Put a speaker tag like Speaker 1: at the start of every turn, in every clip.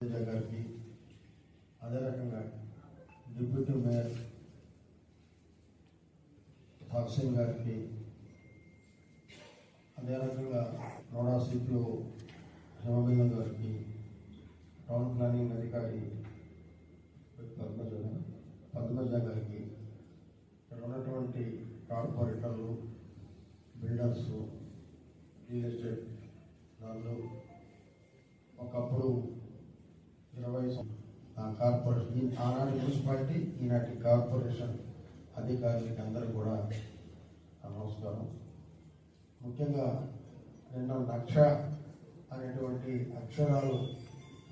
Speaker 1: గారికి అదే రకంగా డిప్యూటీ మేయర్ సింగ్ గారికి అదే రకంగా నోడా సీట్లో హిమబింద గారికి టౌన్ ప్లానింగ్ అధికారి పద్మజ పద్మజ గారికి ఇక్కడ ఉన్నటువంటి కార్పొరేటర్లు బిల్డర్స్ రియల్ ఎస్టేట్ వాళ్ళు ఒకప్పుడు ఆ కార్పొరేషన్ ఈ- ఆనాటి మున్సిపాలిటీ ఈనాటి కార్పొరేషన్ అధికారులకి అందరూ కూడా నమస్కారం. ముఖ్యంగా నిన్న నక్ష అనేటువంటి అక్షరాలు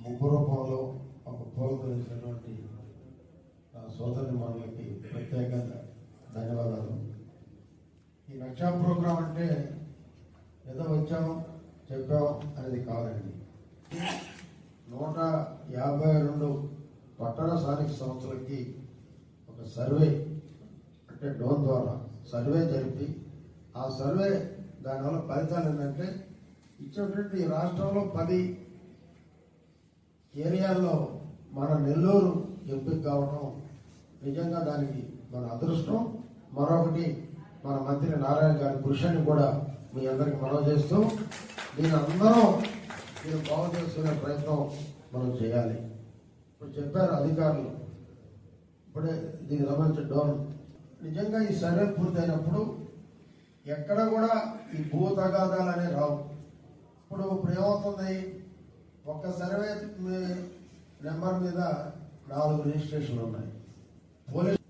Speaker 1: ముగ్గు రూపంలో ఒక పోలుకొలిసినటువంటి నా సోదరి మనలకి ప్రత్యేకంగా ధన్యవాదాలు. ఈ నక్ష ప్రోగ్రాం అంటే ఏదో వచ్చాం చెప్పాం అనేది కాదండి. యాభై రెండు పట్టణ స్థానిక సంస్థలకి ఒక సర్వే అంటే డోన్ ద్వారా సర్వే జరిపి ఆ సర్వే దానివల్ల ఫలితాలు ఏంటంటే ఇచ్చినటువంటి రాష్ట్రంలో పది ఏరియాల్లో మన నెల్లూరు ఎంపిక కావడం నిజంగా దానికి మన అదృష్టం. మరొకటి మన మంత్రి నారాయణ గారి కృషిని కూడా మీ అందరికి మనవి చేస్తూ దీని అందరం దీన్ని బాగు చేసుకునే ప్రయత్నం మనం చేయాలి. ఇప్పుడు చెప్పారు అధికారులు. ఇప్పుడే దీన్ని గమనించడం. నిజంగా ఈ సర్వే పూర్తయినప్పుడు ఎక్కడ కూడా ఈ భూ తగాదాలు అనేవి రావు. ఇప్పుడు ఇప్పుడు ఏమవుతుంది? ఒక్క సర్వే మీ నెంబర్ మీద నాలుగు రిజిస్ట్రేషన్లు ఉన్నాయి. పోలీస్